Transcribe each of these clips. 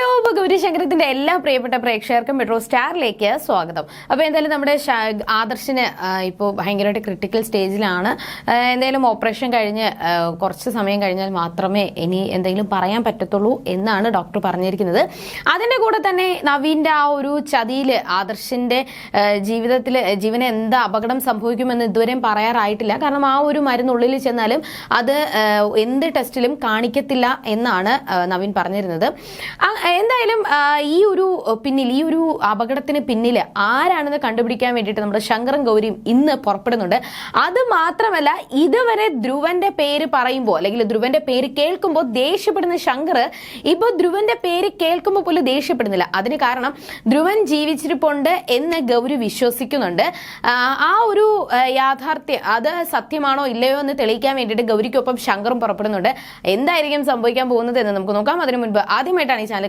Hello ഗൗരിശങ്കരത്തിന്റെ എല്ലാ പ്രിയപ്പെട്ട പ്രേക്ഷകർക്കും മെട്രോ സ്റ്റാറിലേക്ക് സ്വാഗതം. അപ്പൊ എന്തായാലും നമ്മുടെ ആദർശിന് ഇപ്പോൾ ഭയങ്കരമായിട്ട് ക്രിട്ടിക്കൽ സ്റ്റേജിലാണ് എന്തായാലും ഓപ്പറേഷൻ കഴിഞ്ഞ് കുറച്ച് സമയം കഴിഞ്ഞാൽ മാത്രമേ ഇനി എന്തെങ്കിലും പറയാൻ പറ്റത്തുള്ളൂ എന്നാണ് ഡോക്ടർ പറഞ്ഞിരിക്കുന്നത്. അതിന്റെ കൂടെ തന്നെ നവീന്റെ ആ ഒരു ചതിയിൽ ആദർശിന്റെ ജീവിതത്തിൽ ജീവന് എന്ത് അപകടം സംഭവിക്കുമെന്ന് ഇതുവരെയും പറയാറായിട്ടില്ല. കാരണം ആ ഒരു മരുന്നുള്ളിൽ ചെന്നാലും അത് എന്ത് ടെസ്റ്റിലും കാണിക്കത്തില്ല എന്നാണ് നവീൻ പറഞ്ഞിരുന്നത്. എന്തായാലും ഈ ഒരു പിന്നിൽ ഈ ഒരു അപകടത്തിന് പിന്നിൽ ആരാണെന്ന് കണ്ടുപിടിക്കാൻ വേണ്ടിയിട്ട് നമ്മുടെ ശങ്കറും ഗൗരിയും ഇന്ന് പുറപ്പെടുന്നുണ്ട്. അത് മാത്രമല്ല ഇതുവരെ ധ്രുവന്റെ പേര് പറയുമ്പോൾ അല്ലെങ്കിൽ ധ്രുവന്റെ പേര് കേൾക്കുമ്പോൾ ദേഷ്യപ്പെടുന്ന ശങ്കർ ഇപ്പൊ ധ്രുവന്റെ പേര് കേൾക്കുമ്പോൾ പോലും ദേഷ്യപ്പെടുന്നില്ല. അതിന് കാരണം ധ്രുവൻ ജീവിച്ചിരിപ്പുണ്ട് എന്ന് ഗൗരി വിശ്വസിക്കുന്നുണ്ട്. ആ, ഒരു യാഥാർത്ഥ്യം അത് സത്യമാണോ ഇല്ലയോ എന്ന് തെളിയിക്കാൻ വേണ്ടിയിട്ട് ഗൗരിക്കൊപ്പം ശങ്കറും പുറപ്പെടുന്നുണ്ട്. എന്തായിരിക്കും സംഭവിക്കാൻ പോകുന്നത് എന്ന് നമുക്ക് നോക്കാം. അതിനു മുൻപ് ആദ്യമായിട്ടാണ് ഈ ചാനൽ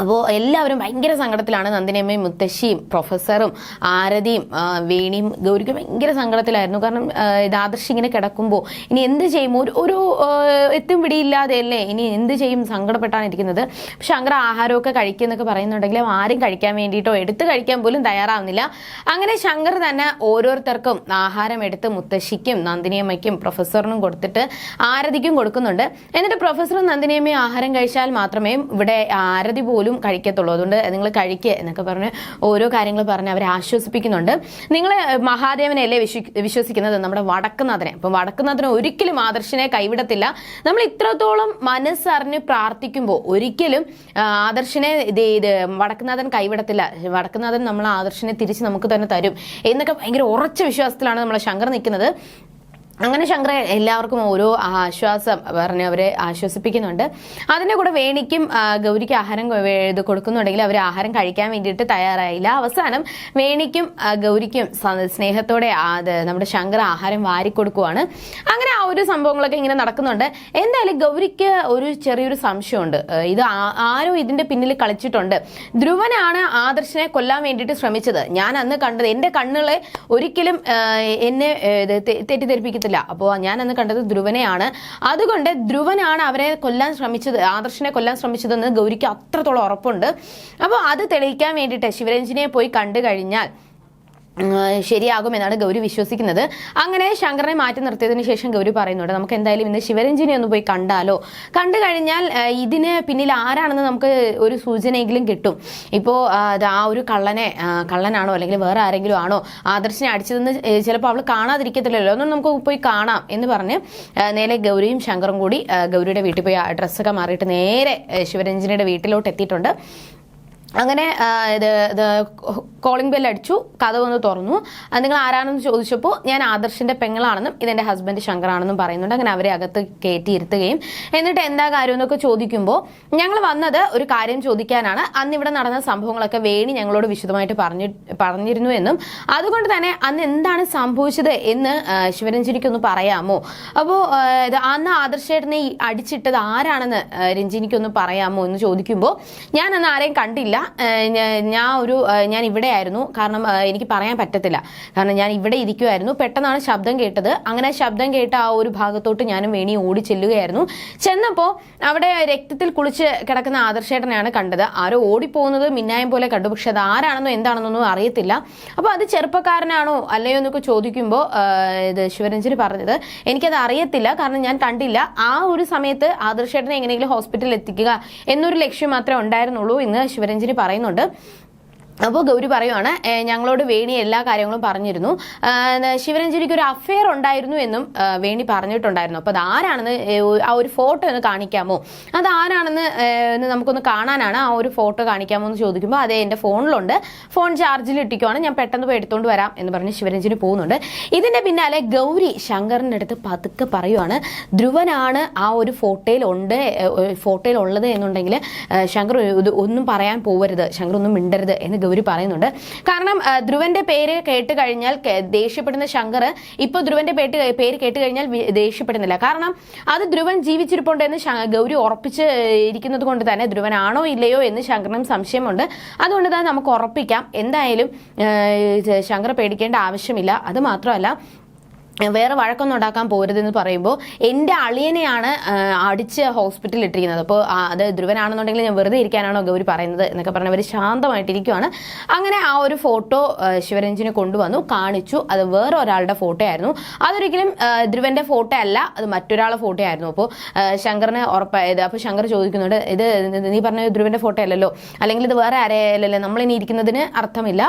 അപ്പോൾ എല്ലാവരും ഭയങ്കര സങ്കടത്തിലാണ് നന്ദിനിയമ്മയും മുത്തശ്ശിയും പ്രൊഫസറും ആരതിയും വേണിയും ഗൗരിക്കും ഭയങ്കര സങ്കടത്തിലായിരുന്നു. കാരണം ആദർശി ഇങ്ങനെ കിടക്കുമ്പോൾ ഇനി എന്ത് ചെയ്യും? ഒരു ഒരു എത്തും പിടിയില്ലാതെ അല്ലേ? ഇനി എന്ത് ചെയ്യും? സങ്കടപ്പെട്ടാണ് ഇരിക്കുന്നത് അങ്ങനെ ആഹാരമൊക്കെ കഴിക്കുന്നൊക്കെ പറയുന്നുണ്ടെങ്കിലും ആരും കഴിക്കാൻ വേണ്ടിയിട്ടോ എടുത്ത് കഴിക്കാൻ പോലും തയ്യാറാവുന്നില്ല. അങ്ങനെ ശങ്കർ തന്നെ ഓരോരുത്തർക്കും ആഹാരം എടുത്ത് മുത്തശ്ശിക്കും നന്ദിനിയമ്മയ്ക്കും പ്രൊഫസറിനും കൊടുത്തിട്ട് ആരതിക്കും കൊടുക്കുന്നുണ്ട്. എന്നിട്ട് പ്രൊഫസറും നന്ദിനിയമ്മയും ആഹാരം കഴിച്ചാൽ മാത്രമേ ഇവിടെ ആരതി പോലും കഴിക്കത്തുള്ളൂ. അതുകൊണ്ട് നിങ്ങൾ കഴിക്കുക എന്നൊക്കെ പറഞ്ഞ് ഓരോ കാര്യങ്ങൾ പറഞ്ഞ് അവരെ ആശ്വസിപ്പിക്കുന്നുണ്ട്. നിങ്ങൾ മഹാദേവനെയല്ലേ വിശ്വ വിശ്വസിക്കുന്നത്? നമ്മുടെ വടക്കുന്നതിനെ അപ്പം വടക്കുന്നതിനെ ഒരിക്കലും ആദർശിനെ കൈവിടത്തില്ല. നമ്മൾ ഇത്രത്തോളം മനസ്സറിഞ്ഞ് പ്രാർത്ഥിക്കുമ്പോൾ ഒരിക്കലും ആദർശനെ ആദർശിനെ ഇത് ഇത് വടക്കുന്നാഥൻ കൈവിടത്തില്ല. വടക്കുന്നാഥൻ നമ്മൾ ആദർശിനെ തിരിച്ച് നമുക്ക് തന്നെ തരും. എന്നൊക്കെ ഭയങ്കര ഉറച്ച വിശ്വാസത്തിലാണ് നമ്മൾ ശങ്കർ നിൽക്കുന്നത്. അങ്ങനെ ശങ്കര എല്ലാവർക്കും ഓരോ ആശ്വാസം പറഞ്ഞ് അവരെ ആശ്വസിപ്പിക്കുന്നുണ്ട്. അതിന്റെ കൂടെ വേണിക്കും ഗൗരിക്ക് ആഹാരം ഇത് കൊടുക്കുന്നുണ്ടെങ്കിൽ അവർ ആഹാരം കഴിക്കാൻ വേണ്ടിയിട്ട് തയ്യാറായില്ല. അവസാനം വേണിക്കും ഗൗരിക്കും സ്നേഹത്തോടെ നമ്മുടെ ശങ്കർ ആഹാരം വാരിക്കൊടുക്കുവാണ് അങ്ങനെ ആ ഒരു സംഭവങ്ങളൊക്കെ ഇങ്ങനെ നടക്കുന്നുണ്ട്. എന്തായാലും ഗൗരിക്ക് ഒരു ചെറിയൊരു സംശയമുണ്ട്. ഇത് ആരോ ഇതിന്റെ പിന്നിൽ കളിച്ചിട്ടുണ്ട്. ധ്രുവനാണ് ആദർശനെ കൊല്ലാൻ വേണ്ടിയിട്ട് ശ്രമിച്ചത്. ഞാൻ അന്ന് കണ്ടത് എന്റെ കണ്ണുകളെ ഒരിക്കലും എന്നെ ആ, തെറ്റിദ്ധരിപ്പിക്കത്തില്ല അപ്പോൾ ഞാൻ അന്ന് കണ്ടത് ധ്രുവനെയാണ്. അതുകൊണ്ട് ധ്രുവനാണ് അവരെ കൊല്ലാൻ ശ്രമിച്ചത് ആദർശനെ കൊല്ലാൻ ശ്രമിച്ചതെന്ന് ഗൗരിക്ക് അത്രത്തോളം ഉറപ്പുണ്ട്. അപ്പോൾ അത് തെളിയിക്കാൻ വേണ്ടിയിട്ട് ശിവരഞ്ജിനെ പോയി കണ്ടു കഴിഞ്ഞാൽ ശരിയാകുമെന്നാണ് ഗൗരി വിശ്വസിക്കുന്നത്. അങ്ങനെ ശങ്കറിനെ മാറ്റി നിർത്തിയതിനു ശേഷം ഗൗരി പറയുന്നുണ്ട് നമുക്ക് എന്തായാലും ഇന്ന് ശിവരഞ്ജിനെ ഒന്ന് പോയി കണ്ടാലോ? കണ്ടു കഴിഞ്ഞാൽ ഇതിന് പിന്നിൽ ആരാണെന്ന് നമുക്ക് ഒരു സൂചനയെങ്കിലും കിട്ടും. ഇപ്പോൾ ആ ഒരു കള്ളനെ കള്ളനാണോ അല്ലെങ്കിൽ വേറെ ആരെങ്കിലും ആണോ ആദർശിനെ അടിച്ചതെന്ന് ചിലപ്പോൾ അവൾ കാണാതിരിക്കത്തില്ലല്ലോ? ഒന്നും നമുക്ക് പോയി കാണാം എന്ന് പറഞ്ഞ് നേരെ ഗൗരിയും ശങ്കറും കൂടി ഗൗരിയുടെ വീട്ടിൽ പോയി ഡ്രസ്സൊക്കെ മാറിയിട്ട് നേരെ ശിവരഞ്ജിനിയുടെ വീട്ടിലോട്ട് എത്തിയിട്ടുണ്ട് അങ്ങനെ ഇത് കോളിംഗ് ബെൽ അടിച്ചു കഥ വന്ന് തുറന്നു. നിങ്ങൾ ആരാണെന്ന് ചോദിച്ചപ്പോൾ ഞാൻ ആദർശിന്റെ പെങ്ങളാണെന്നും ഇതെന്റെ ഹസ്ബൻഡ് ശങ്കറാണെന്നും പറയുന്നുണ്ട്. അങ്ങനെ അവരെ അകത്ത് കയറ്റി ഇരുത്തുകയും. എന്നിട്ട് എന്താ കാര്യം എന്നൊക്കെ ചോദിക്കുമ്പോൾ ഞങ്ങൾ വന്നത് ഒരു കാര്യം ചോദിക്കാനാണ്. അന്ന് ഇവിടെ നടന്ന സംഭവങ്ങളൊക്കെ വേണി ഞങ്ങളോട് വിശദമായിട്ട് പറഞ്ഞു പറഞ്ഞിരുന്നു എന്നും. അതുകൊണ്ട് തന്നെ അന്ന് എന്താണ് സംഭവിച്ചത് എന്ന് ശിവരഞ്ജിനിക്കൊന്ന് പറയാമോ? അപ്പോൾ ഇത് അന്ന് ആദർശേട്ടനെ അടിച്ചിട്ടത് ആരാണെന്ന് രഞ്ജിനിക്കൊന്ന് പറയാമോ എന്ന് ചോദിക്കുമ്പോൾ ഞാൻ അന്ന് ആരെയും കണ്ടില്ല. ഞാൻ ഒരു ഞാൻ ഇവിടെ ആയിരുന്നു കാരണം എനിക്ക് പറയാൻ പറ്റത്തില്ല. കാരണം ഞാൻ ഇവിടെ ഇരിക്കുമായിരുന്നു പെട്ടെന്നാണ് ശബ്ദം കേട്ടത്. അങ്ങനെ ശബ്ദം കേട്ട ആ ഒരു ഭാഗത്തോട്ട് ഞാനും വേണി ഓടി ചെല്ലുകയായിരുന്നു. ചെന്നപ്പോൾ അവിടെ രക്തത്തിൽ കുളിച്ച് കിടക്കുന്ന ആദർശേട്ടനെയാണ് കണ്ടത്. ആരോ ഓടിപ്പോകുന്നത് മിന്നായം പോലെ കണ്ടു. പക്ഷെ അത് ആരാണെന്നോ എന്താണെന്നൊന്നും അറിയത്തില്ല. അപ്പോൾ അത് ചെറുപ്പക്കാരനാണോ അല്ലയോ എന്നൊക്കെ ചോദിക്കുമ്പോൾ ഇത് ശിവരഞ്ജന് പറഞ്ഞത് എനിക്കത് അറിയത്തില്ല. കാരണം ഞാൻ കണ്ടില്ല. ആ ഒരു സമയത്ത് ആദർശേട്ടനെ എങ്ങനെയെങ്കിലും ഹോസ്പിറ്റലിൽ എത്തിക്കുക എന്നൊരു ലക്ഷ്യം മാത്രമേ ഉണ്ടായിരുന്നുള്ളൂ എന്ന് ശിവരഞ്ജന് പറയുന്നുണ്ട്. അപ്പോൾ ഗൗരി പറയുവാണ് ഞങ്ങളോട് വേണി എല്ലാ കാര്യങ്ങളും പറഞ്ഞിരുന്നു. ശിവരഞ്ജനിക്ക് ഒരു അഫെയർ ഉണ്ടായിരുന്നു എന്നും വേണി പറഞ്ഞിട്ടുണ്ടായിരുന്നു. അപ്പോൾ അത് ആരാണെന്ന് ഏ, ഒ- ആ ഒരു ഫോട്ടോ ഒന്ന് കാണിക്കാമോ? അതാരാണെന്ന് നമുക്കൊന്ന് കാണാനാണ് ആ ഒരു ഫോട്ടോ കാണിക്കാമോ എന്ന് ചോദിക്കുമ്പോൾ അതേ എന്റെ ഫോണിലുണ്ട്. ഫോൺ ചാർജിൽ ഇട്ടിക്കുവാണ്. ഞാൻ പെട്ടെന്ന് പോയി എടുത്തുകൊണ്ട് വരാം എന്ന് പറഞ്ഞ് ശിവരഞ്ജന് പോകുന്നുണ്ട്. ഇതിന്റെ പിന്നാലെ ഗൗരി ശങ്കറിന്റെ അടുത്ത് പതുക്കെ പറയുവാണ് ധ്രുവനാണ് ആ ഒരു ഫോട്ടോയിൽ ഉണ്ട് ഫോട്ടോയിൽ ഉള്ളത് എന്നുണ്ടെങ്കിൽ ശങ്കർ ഒന്നും പറയാൻ പോവരുത്. ശങ്കർ ഒന്നും മിണ്ടരുത് എന്ന് ഗൗരി പറയുന്നുണ്ട്. കാരണം ധ്രുവന്റെ പേര് കേട്ട് കഴിഞ്ഞാൽ ദേഷ്യപ്പെടുന്ന ശങ്കർ ഇപ്പോൾ ധ്രുവന്റെ പേട്ട് പേര് കേട്ട് കഴിഞ്ഞാൽ ദേഷ്യപ്പെടുന്നില്ല. കാരണം അത് ധ്രുവൻ ജീവിച്ചിരിപ്പുണ്ട് എന്ന് ഗൗരി ഉറപ്പിച്ച് ഇരിക്കുന്നത് കൊണ്ട് തന്നെ ധ്രുവനാണോ ഇല്ലയോ എന്ന് ശങ്കറിനും സംശയമുണ്ട്. അതുകൊണ്ട് തന്നെ നമുക്ക് ഉറപ്പിക്കാം. എന്തായാലും ശങ്കർ പേടിക്കേണ്ട ആവശ്യമില്ല. അത് മാത്രമല്ല വേറെ വഴക്കൊന്നും ഉണ്ടാക്കാൻ പോരുതെന്ന് പറയുമ്പോൾ എന്റെ അളിയനെയാണ് അടിച്ച് ഹോസ്പിറ്റലിൽ ഇട്ടിരിക്കുന്നത്. അപ്പോൾ അത് ധ്രുവനാണെന്നുണ്ടെങ്കിൽ ഞാൻ വെറുതെ ഇരിക്കാനാണോ ഗൗരി പറയുന്നത് എന്നൊക്കെ പറഞ്ഞ് അവർ ശാന്തമായിട്ടിരിക്കുവാണ്. അങ്ങനെ ആ ഒരു ഫോട്ടോ ശിവരഞ്ജിനെ കൊണ്ടുവന്നു കാണിച്ചു. അത് വേറെ ഒരാളുടെ ഫോട്ടോ ആയിരുന്നു. അതൊരിക്കലും ധ്രുവന്റെ ഫോട്ടോ അല്ല അത് മറ്റൊരാളുടെ ഫോട്ടോ ആയിരുന്നു. അപ്പോൾ ശങ്കറിന് ഉറപ്പായത് അപ്പോൾ ശങ്കർ ചോദിക്കുന്നുണ്ട് ഇത് നീ പറഞ്ഞ ധ്രുവന്റെ ഫോട്ടോ അല്ലല്ലോ? അല്ലെങ്കിൽ ഇത് വേറെ ആരെയല്ലല്ലോ നമ്മളിനി ഇരിക്കുന്നതിന് അർത്ഥമില്ല.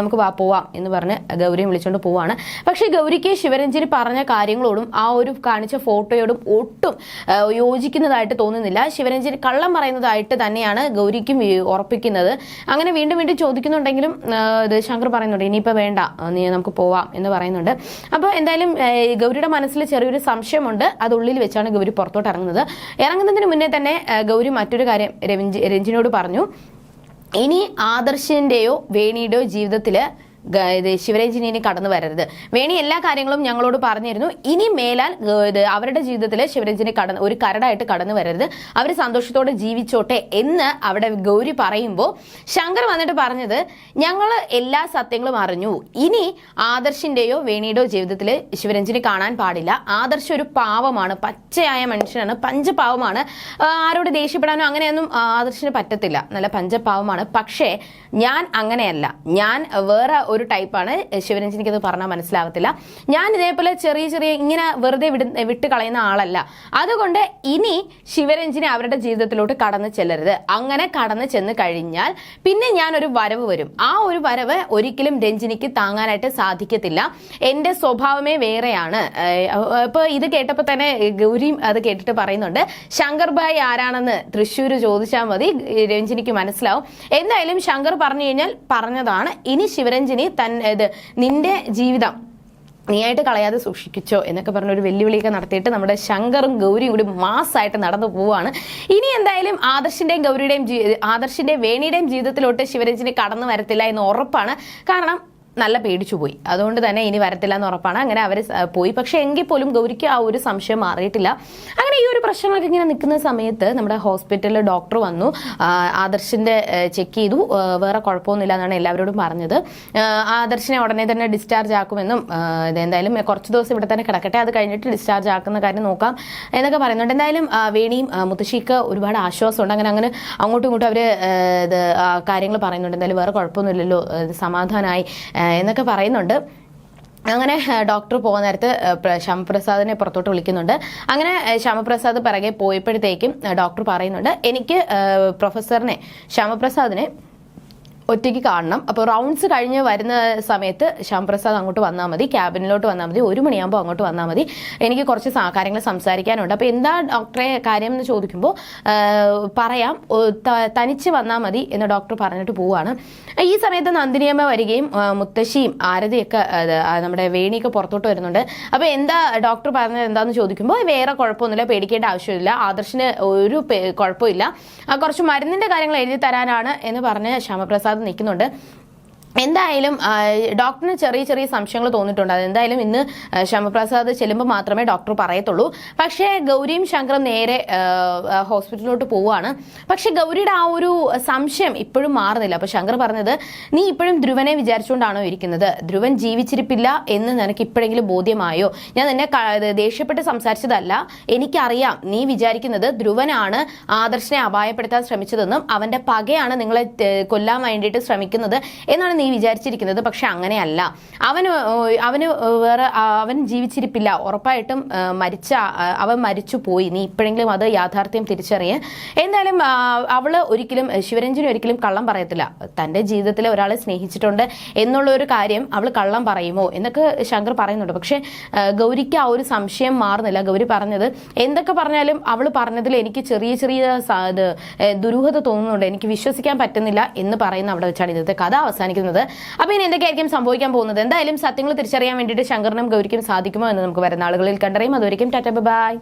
നമുക്ക് വാ പോവാം എന്ന് പറഞ്ഞ് ഗൗരിയും വിളിച്ചുകൊണ്ട് പോവാണ്. പക്ഷേ ഗൗരിക്ക് ശിവരഞ്ജനി പറഞ്ഞ കാര്യങ്ങളോടും ആ ഒരു കാണിച്ച ഫോട്ടോയോടും ഒട്ടും യോജിക്കുന്നതായിട്ട് തോന്നുന്നില്ല. ശിവരഞ്ജനി കള്ളം പറയുന്നതായിട്ട് തന്നെയാണ് ഗൗരിക്കും ഉറപ്പിക്കുന്നത്. അങ്ങനെ വീണ്ടും വീണ്ടും ചോദിക്കുന്നുണ്ടെങ്കിലും ഇത് ശങ്കർ പറയുന്നുണ്ട് ഇനിയിപ്പോൾ വേണ്ട നീ നമുക്ക് പോവാം എന്ന് പറയുന്നുണ്ട്. അപ്പോൾ എന്തായാലും ഗൗരിയുടെ മനസ്സിൽ ചെറിയൊരു സംശയമുണ്ട്. അത് ഉള്ളിൽ വെച്ചാണ് ഗൗരി പുറത്തോട്ട് ഇറങ്ങുന്നത്. ഇറങ്ങുന്നതിന് മുന്നേ തന്നെ ഗൗരി മറ്റൊരു കാര്യം രഞ്ജി രഞ്ജിനോട് പറഞ്ഞു. ഇനി ആദർശിന്റെയോ വേണിയുടെയോ ജീവിതത്തിൽ ഗ- ഇത് ശിവരഞ്ജിനി ഇനി കടന്നു വരരുത്. വേണി എല്ലാ കാര്യങ്ങളും ഞങ്ങളോട് പറഞ്ഞിരുന്നു. ഇനി മേലാൽ അവരുടെ ജീവിതത്തിൽ ശിവരഞ്ജിനി കടന്ന് ഒരു കരടായിട്ട് കടന്നു വരരുത്. അവർ സന്തോഷത്തോടെ ജീവിച്ചോട്ടെ എന്ന് അവിടെ ഗൗരി പറയുമ്പോൾ ശങ്കർ വന്നിട്ട് പറഞ്ഞത് ഞങ്ങൾ എല്ലാ സത്യങ്ങളും അറിഞ്ഞു. ഇനി ആദർശിന്റെയോ വേണിയുടെയോ ജീവിതത്തിൽ ശിവരഞ്ജിനി കാണാൻ പാടില്ല. ആദർശ് ഒരു പാവമാണ് പച്ചയായ മനുഷ്യനാണ് പഞ്ചപാവമാണ്. ആരോട് ദേഷ്യപ്പെടാനോ അങ്ങനെയൊന്നും ആദർശിന് പറ്റത്തില്ല. നല്ല പഞ്ചപാവമാണ്. പക്ഷേ ഞാൻ അങ്ങനെയല്ല. ഞാൻ വേറെ ഒരു ടൈപ്പാണ്. ശിവരഞ്ജിനിക്ക് അത് പറഞ്ഞാൽ മനസ്സിലാവത്തില്ല. ഞാൻ ഇതേപോലെ ചെറിയ ചെറിയ ഇങ്ങനെ വെറുതെ വിട വിട്ട് കളയുന്ന ആളല്ല. അതുകൊണ്ട് ഇനി ശിവരഞ്ജിനെ അവരുടെ ജീവിതത്തിലോട്ട് കടന്നു ചെല്ലരുത്. അങ്ങനെ കടന്നു ചെന്ന് കഴിഞ്ഞാൽ പിന്നെ ഞാൻ ഒരു വരവ് വരും. ആ ഒരു വരവ് ഒരിക്കലും രഞ്ജിനിക്ക് താങ്ങാനായിട്ട് സാധിക്കത്തില്ല. എന്റെ സ്വഭാവമേ വേറെയാണ്. ഇപ്പോൾ ഇത് കേട്ടപ്പോൾ തന്നെ ഗൗരിയും അത് കേട്ടിട്ട് പറയുന്നുണ്ട് ശങ്കർ ഭായ് ആരാണെന്ന് തൃശ്ശൂർ ചോദിച്ചാൽ മതി രഞ്ജിനിക്ക് മനസ്സിലാവും. എന്തായാലും ശങ്കർ പറഞ്ഞു കഴിഞ്ഞാൽ പറഞ്ഞതാണ്. ഇനി ശിവരഞ്ജിനി തൻ ഇത് നിന്റെ ജീവിതം നീയായിട്ട് കളയാതെ സൂക്ഷിക്കിച്ചോ എന്നൊക്കെ പറഞ്ഞ ഒരു വെല്ലുവിളിയൊക്കെ നടത്തിയിട്ട് നമ്മുടെ ശങ്കറും ഗൗരിയും കൂടി മാസ്സായിട്ട് നടന്നു പോവാണ് ഇനി എന്തായാലും ആദർശിന്റെയും ഗൗരിയുടെയും ആദർശിന്റെയും വേണിയുടെയും ജീവിതത്തിലോട്ട് ശിവരഞ്ജിനി കടന്നു വരത്തില്ല എന്ന് ഉറപ്പാണ്. കാരണം നല്ല പേടിച്ചു പോയി. അതുകൊണ്ട് തന്നെ ഇനി വരത്തില്ല എന്ന് ഉറപ്പാണ്. അങ്ങനെ അവർ പോയി. പക്ഷെ എങ്കിൽ പോലും ഗൗരിക്ക് ആ ഒരു സംശയം മാറിയിട്ടില്ല. അങ്ങനെ ഈ ഒരു പ്രശ്നങ്ങളൊക്കെ ഇങ്ങനെ നിൽക്കുന്ന സമയത്ത് നമ്മുടെ ഹോസ്പിറ്റലിൽ ഡോക്ടർ വന്നു. ആദർശിന്റെ ചെക്ക് ചെയ്തു. വേറെ കുഴപ്പമൊന്നുമില്ല എന്നാണ് എല്ലാവരോടും പറഞ്ഞത്. ആദർശിനെ ഉടനെ തന്നെ ഡിസ്ചാർജ് ആക്കുമെന്നും എന്തായാലും കുറച്ച് ദിവസം ഇവിടെ തന്നെ കിടക്കട്ടെ. അത് കഴിഞ്ഞിട്ട് ഡിസ്ചാർജ് ആക്കുന്ന കാര്യം നോക്കാം എന്നൊക്കെ പറയുന്നുണ്ട്. എന്തായാലും വേണിയും മുത്തശ്ശിക്ക് ഒരുപാട് ആശ്വാസമുണ്ട്. അങ്ങനെ അങ്ങനെ അങ്ങോട്ടും ഇങ്ങോട്ടും അവർ കാര്യങ്ങൾ പറയുന്നുണ്ട്. എന്തായാലും വേറെ കുഴപ്പമൊന്നുമില്ലല്ലോ. സമാധാനമായി എന്നൊക്കെ പറയുന്നുണ്ട്. അങ്ങനെ ഡോക്ടർ പോകുന്ന നേരത്ത് ശ്യാമപ്രസാദിനെ പുറത്തോട്ട് വിളിക്കുന്നുണ്ട്. അങ്ങനെ ശ്യാമപ്രസാദ് പിറകെ പോയപ്പോഴത്തേക്കും ഡോക്ടർ പറയുന്നുണ്ട് എനിക്ക് പ്രൊഫസറിനെ ശ്യാമപ്രസാദിനെ ഒറ്റയ്ക്ക് കാണണം. അപ്പോൾ റൗണ്ട്സ് കഴിഞ്ഞ് വരുന്ന സമയത്ത് ശ്യാംപ്രസാദ് അങ്ങോട്ട് വന്നാൽ മതി. ക്യാബിനിലോട്ട് വന്നാൽ മതി. ഒരു മണിയാകുമ്പോൾ അങ്ങോട്ട് വന്നാൽ മതി. എനിക്ക് കുറച്ച് കാര്യങ്ങൾ സംസാരിക്കാനുണ്ട്. അപ്പോൾ എന്താ ഡോക്ടറെ കാര്യം എന്ന് ചോദിക്കുമ്പോൾ പറയാം. തനിച്ച് വന്നാൽ മതി എന്ന് ഡോക്ടർ പറഞ്ഞിട്ട് പോവുകയാണ്. ഈ സമയത്ത് നന്ദിനിയമ്മ വരികയും മുത്തശ്ശിയും ആരതിയൊക്കെ നമ്മുടെ വേണിയൊക്കെ പുറത്തോട്ട് വരുന്നുണ്ട്. അപ്പോൾ എന്താ ഡോക്ടർ പറഞ്ഞത് എന്താണെന്ന് ചോദിക്കുമ്പോൾ വേറെ കുഴപ്പമൊന്നുമില്ല പേടിക്കേണ്ട ആവശ്യമില്ല. ആദർശിന് ഒരു കുഴപ്പമില്ല. കുറച്ച് മരുന്നിന്റെ കാര്യങ്ങൾ എഴുതി തരാനാണ് എന്ന് പറഞ്ഞ് ശ്യാമപ്രസാദ് നിൽക്കുന്നുണ്ട്. എന്തായാലും ഡോക്ടറിന് ചെറിയ ചെറിയ സംശയങ്ങൾ തോന്നിയിട്ടുണ്ട്. അതെന്തായാലും ഇന്ന് ശ്യാമപ്രസാദ് ചെല്ലുമ്പോൾ മാത്രമേ ഡോക്ടർ പറയത്തുള്ളൂ. പക്ഷേ ഗൗരിയും ശങ്കറും നേരെ ഹോസ്പിറ്റലിലോട്ട് പോവുകയാണ്. പക്ഷേ ഗൗരിയുടെ ആ ഒരു സംശയം ഇപ്പോഴും മാറുന്നില്ല. അപ്പോൾ ശങ്കർ പറഞ്ഞത് നീ ഇപ്പോഴും ധ്രുവനെ വിചാരിച്ചുകൊണ്ടാണോ ഇരിക്കുന്നത്? ധ്രുവൻ ജീവിച്ചിരിപ്പില്ല എന്ന് നിനക്ക് ഇപ്പോഴെങ്കിലും ബോധ്യമായോ? ഞാൻ നിന്നെ ദേഷ്യപ്പെട്ട് സംസാരിച്ചതല്ല. എനിക്കറിയാം നീ വിചാരിക്കുന്നത് ധ്രുവനാണ് ആദർശനെ അപായപ്പെടുത്താൻ ശ്രമിച്ചതെന്നും അവന്റെ പകയാണ് നിങ്ങളെ കൊല്ലാൻ വേണ്ടിയിട്ട് ശ്രമിക്കുന്നത് എന്നാണ് നീ വിചാരിച്ചിരിക്കുന്നത് പക്ഷെ അങ്ങനെയല്ല. അവന് അവന് വേറെ അവൻ ജീവിച്ചിരിപ്പില്ല. ഉറപ്പായിട്ടും മരിച്ച അവൻ മരിച്ചു പോയി. നീ ഇപ്പോഴെങ്കിലും അത് യാഥാർത്ഥ്യം തിരിച്ചറിയ. എന്തായാലും അവൾ ഒരിക്കലും ശിവരഞ്ജനി ഒരിക്കലും കള്ളം പറയത്തില്ല. തന്റെ ജീവിതത്തിൽ ഒരാളെ സ്നേഹിച്ചിട്ടുണ്ട് എന്നുള്ള ഒരു കാര്യം അവൾ കള്ളം പറയുമോ? എന്നൊക്കെ ശങ്കർ പറയുന്നുണ്ട്. പക്ഷെ ഗൗരിക്ക് ആ ഒരു സംശയം മാറുന്നില്ല. ഗൗരി പറഞ്ഞത് എന്തൊക്കെ പറഞ്ഞാലും അവൾ പറഞ്ഞതിൽ എനിക്ക് ചെറിയ ചെറിയ ദുരൂഹത തോന്നുന്നുണ്ട്. എനിക്ക് വിശ്വസിക്കാൻ പറ്റുന്നില്ല എന്ന് പറയുന്ന അവിടെ വെച്ചാണ് ഇന്നത്തെ കഥ അവസാനിക്കുന്നത്. അപ്പൊ ഇനി എന്തൊക്കെയായിരിക്കും സംഭവിക്കാൻ പോകുന്നത്? എന്തായാലും സത്യങ്ങൾ തിരിച്ചറിയാൻ വേണ്ടിയിട്ട് ശങ്കറിനും ഗൗരിക്കും സാധിക്കുമോ എന്ന് നമുക്ക് വരുന്ന ആളുകളിൽ കണ്ടറിയും. അതുവരെയും ടാറ്റ ബൈ.